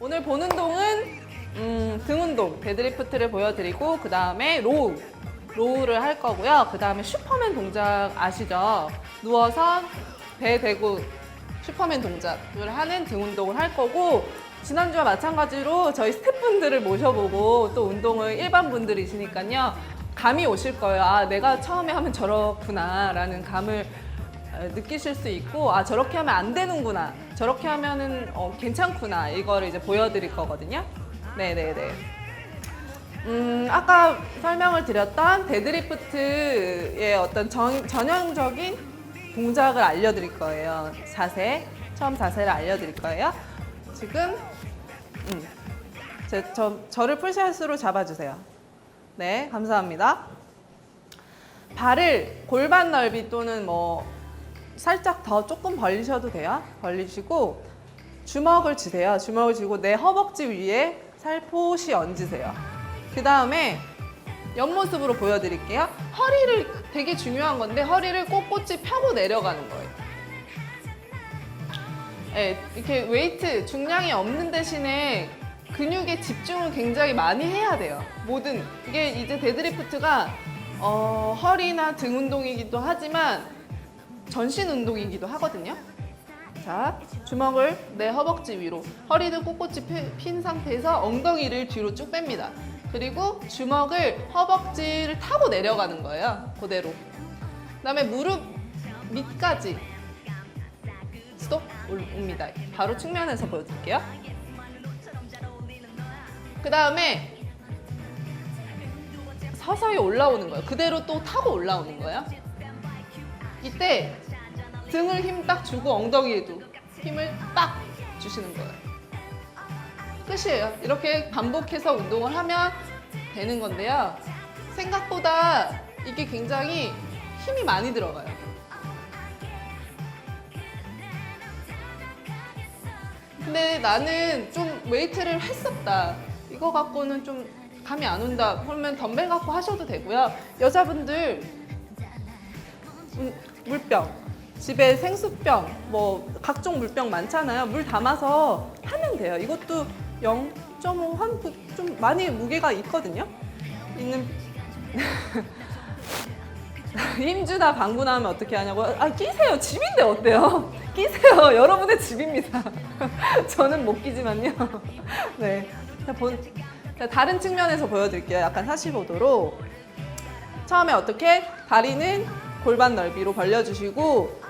오늘 본 운동은 음, 등 운동, 데드리프트를 보여드리고 그 다음에 로우, 로우를 할 거고요. 그 다음에 슈퍼맨 동작 아시죠? 누워서 배 대고 슈퍼맨 동작을 하는 등 운동을 할 거고 지난주와 마찬가지로 저희 스태프분들을 모셔보고 또 운동을 일반 분들이시니까요. 감이 오실 거예요. 아, 내가 처음에 하면 저렇구나 라는 감을 어, 느끼실 수 있고 아 저렇게 하면 안 되는구나 저렇게 하면은 어, 괜찮구나. 이거를 이제 보여드릴 거거든요. 네네네. 음 아까 설명을 드렸던 데드리프트의 어떤 전, 전형적인 동작을 알려드릴 거예요. 자세 처음 자세를 알려드릴 거예요. 지금 음, 제, 저, 저를 풀샷으로 잡아주세요. 네 감사합니다. 발을 골반 넓이 또는 뭐 살짝 더 조금 벌리셔도 돼요. 벌리시고 주먹을 쥐세요. 주먹을 쥐고 내 허벅지 위에 살포시 얹으세요. 그 다음에 옆모습으로 보여드릴게요. 허리를 되게 중요한 건데 허리를 꼿꼿이 펴고 내려가는 거예요. 네, 이렇게 웨이트 중량이 없는 대신에 근육에 집중을 굉장히 많이 해야 돼요. 모든 이게 이제 데드리프트가 어, 허리나 등 운동이기도 하지만 전신 운동이기도 하거든요. 자, 주먹을 내 허벅지 위로 허리를 꼿꼿이 펴- 핀 상태에서 엉덩이를 뒤로 쭉 뺍니다. 그리고 주먹을 허벅지를 타고 내려가는 거예요. 그대로. 그 다음에 무릎 밑까지 스톱 올- 옵니다. 바로 측면에서 보여드릴게요. 그 다음에 서서히 올라오는 거예요. 그대로 또 타고 올라오는 거예요. 이때 등을 힘 딱 주고 엉덩이에도 힘을 딱 주시는 거예요. 끝이에요. 이렇게 반복해서 운동을 하면 되는 건데요. 생각보다 이게 굉장히 힘이 많이 들어가요. 근데 나는 좀 웨이트를 했었다. 이거 갖고는 좀 감이 안 온다. 그러면 덤벨 갖고 하셔도 되고요. 여자분들 음, 물병, 집에 생수병, 뭐 각종 물병 많잖아요. 물 담아서 하면 돼요. 이것도 0.5한 좀 많이 무게가 있거든요. 있는 힘주다 방구나면 어떻게 하냐고. 아 끼세요. 집인데 어때요? 끼세요. 여러분의 집입니다. 저는 못 끼지만요. 네. 자, 본, 자, 다른 측면에서 보여드릴게요. 약간 45도로. 처음에 어떻게? 다리는 골반 넓이로 벌려주시고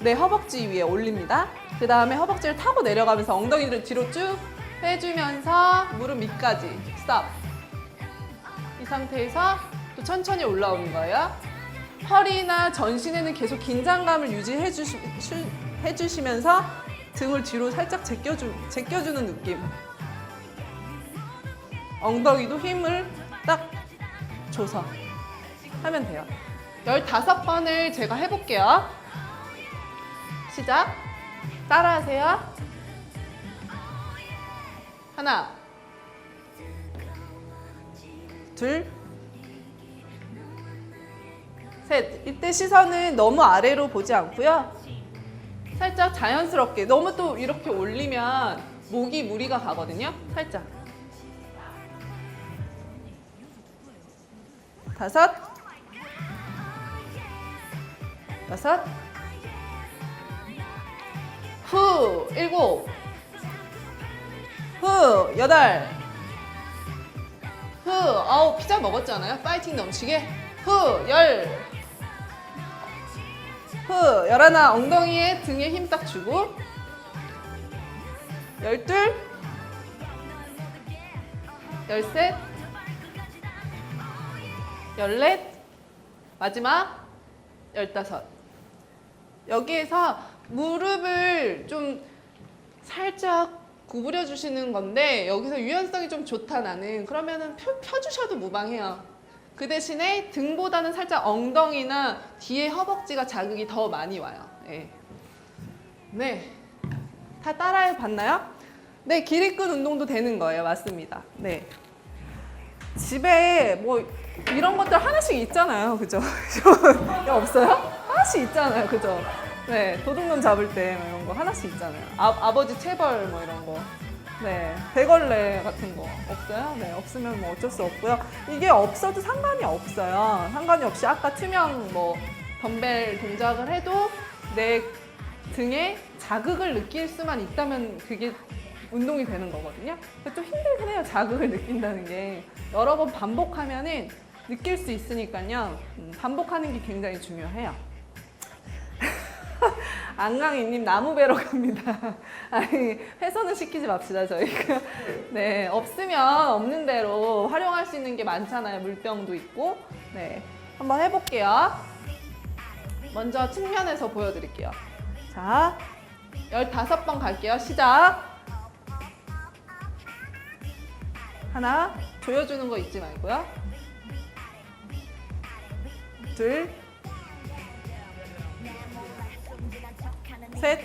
내 허벅지 위에 올립니다. 그 다음에 허벅지를 타고 내려가면서 엉덩이를 뒤로 쭉 빼주면서 무릎 밑까지 스톱. 이 상태에서 또 천천히 올라오는 거예요. 허리나 전신에는 계속 긴장감을 유지해 주시, 슈- 해주시면서 등을 뒤로 살짝 제껴주, 제껴주는 느낌. 엉덩이도 힘을 딱 줘서 하면 돼요. 15번을 제가 해볼게요. 시작. 따라하세요. 하나, 둘, 셋. 이때 시선은 너무 아래로 보지 않고요. 살짝 자연스럽게 너무 또 이렇게 올리면 목이 무리가 가거든요. 살짝. 다섯, 여섯, 후, 일곱, 후, 여덟, 후, 아우 피자 먹었잖아요. 파이팅 넘치게. 후, 열, 후, 열하나 엉덩이에 등에 힘 딱 주고, 열둘, 열셋, 열넷, 마지막 열다섯. 여기에서 무릎을 좀 살짝 구부려 주시는 건데 여기서 유연성이 좀 좋다 나는 그러면은 펴, 펴주셔도 무방해요. 그 대신에 등보다는 살짝 엉덩이나 뒤에 허벅지가 자극이 더 많이 와요. 예. 네. 다 따라해 봤나요? 네, 기립근 운동도 되는 거예요. 맞습니다. 네. 집에 뭐 이런 것들 하나씩 있잖아요. 그죠? 없어요? 하나씩 있잖아요. 그죠? 네. 도둑놈 잡을 때 뭐 이런 거 하나씩 있잖아요. 아, 아버지 체벌 뭐 이런 거. 네, 대걸레 같은 거 없어요? 네, 없으면 뭐 어쩔 수 없고요. 이게 없어도 상관이 없어요. 상관이 없이 아까 투명 뭐 덤벨 동작을 해도 내 등에 자극을 느낄 수만 있다면 그게 운동이 되는 거거든요. 좀 힘들긴 해요. 자극을 느낀다는 게 여러 번 반복하면은 느낄 수 있으니까요. 음, 반복하는 게 굉장히 중요해요. 안강이님 나무 베러 갑니다. 아니 훼손은 시키지 맙시다 저희가. 네 없으면 없는 대로 활용할 수 있는 게 많잖아요. 물병도 있고. 네 한번 해볼게요. 먼저 측면에서 보여드릴게요. 자 15번 갈게요. 시작. 하나 조여주는 거 잊지 말고요. 둘, 셋.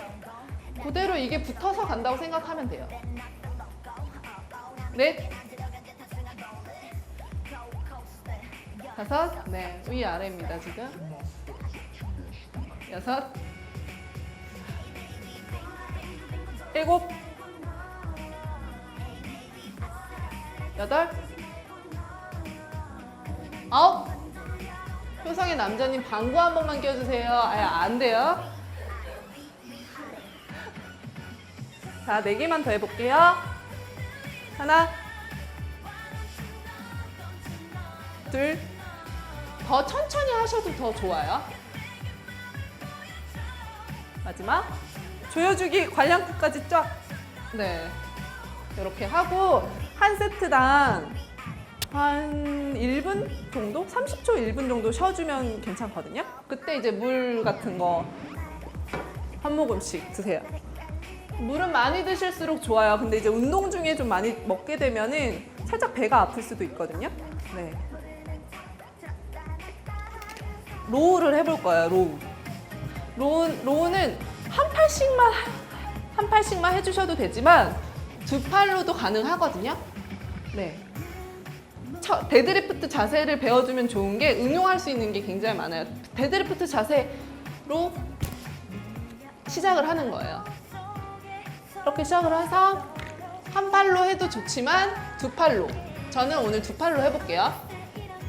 그대로 이게 붙어서 간다고 생각하면 돼요. 넷. 다섯. 네, 위 아래입니다 지금. 여섯. 일곱. 여덟. 아홉. 효성의 남자님 방구 한 번만 껴주세요. 아예 안 돼요. 자, 네 개만 더 해볼게요. 하나, 둘, 더 천천히 하셔도 더 좋아요. 마지막, 조여주기 관량 끝까지 쫙. 네. 이렇게 하고, 한 세트당 한 1분 정도? 30초 1분 정도 쉬어주면 괜찮거든요. 그때 이제 물 같은 거 한 모금씩 드세요. 물은 많이 드실수록 좋아요. 근데 이제 운동 중에 좀 많이 먹게 되면은 살짝 배가 아플 수도 있거든요. 네. 로우를 해볼 거예요. 로우. 로우 로우는 한 팔씩만 한 팔씩만 해주셔도 되지만 두 팔로도 가능하거든요. 네. 첫 데드리프트 자세를 배워주면 좋은 게 응용할 수 있는 게 굉장히 많아요. 데드리프트 자세로 시작을 하는 거예요. 이렇게 시작을 해서 한 팔로 해도 좋지만 두 팔로. 저는 오늘 두 팔로 해볼게요.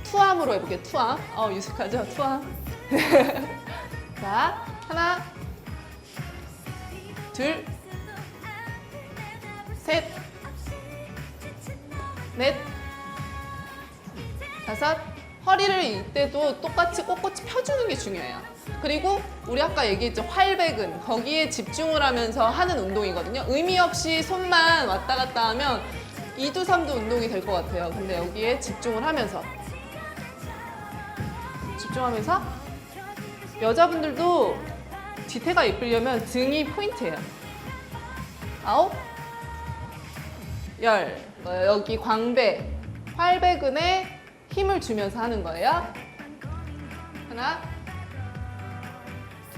투암으로 해볼게요. 투암. 어, 유식하죠? 투암. 자, 하나, 둘, 셋, 넷, 다섯. 허리를 이때도 똑같이 꼿꼿이 펴주는 게 중요해요. 그리고 우리 아까 얘기했죠 활백은 거기에 집중을 하면서 하는 운동이거든요. 의미 없이 손만 왔다 갔다 하면 2두 3두 운동이 될 것 같아요. 근데 여기에 집중을 하면서 집중하면서 여자분들도 뒤태가 예쁘려면 등이 포인트예요. 아홉, 열, 어, 여기 광배, 활배근에 힘을 주면서 하는 거예요. 하나,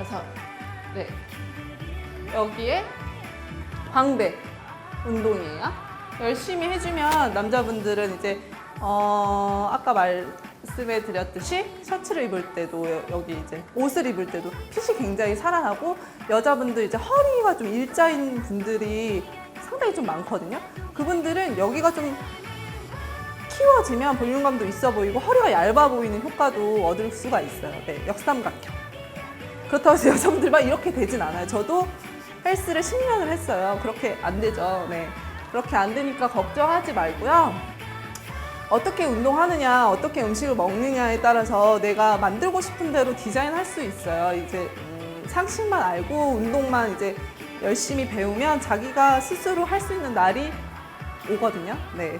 다섯, 네. 여기에 광배 운동이에요. 열심히 해주면 남자분들은 이제 어, 아까 말씀해 드렸듯이 셔츠를 입을 때도 여- 여기 이제 옷을 입을 때도 핏이 굉장히 살아나고 여자분들 이제 허리가 좀 일자인 분들이 상당히 좀 많거든요. 그분들은 여기가 좀 키워지면 볼륨감도 있어 보이고 허리가 얇아 보이는 효과도 얻을 수가 있어요. 네, 역삼각형. 그렇다고 해서 여성들만 이렇게 되진 않아요. 저도 헬스를 10년을 했어요. 그렇게 안 되죠. 네. 그렇게 안 되니까 걱정하지 말고요. 어떻게 운동하느냐, 어떻게 음식을 먹느냐에 따라서 내가 만들고 싶은 대로 디자인할 수 있어요. 이제 음, 상식만 알고 운동만 이제 열심히 배우면 자기가 스스로 할 수 있는 날이 오거든요. 네.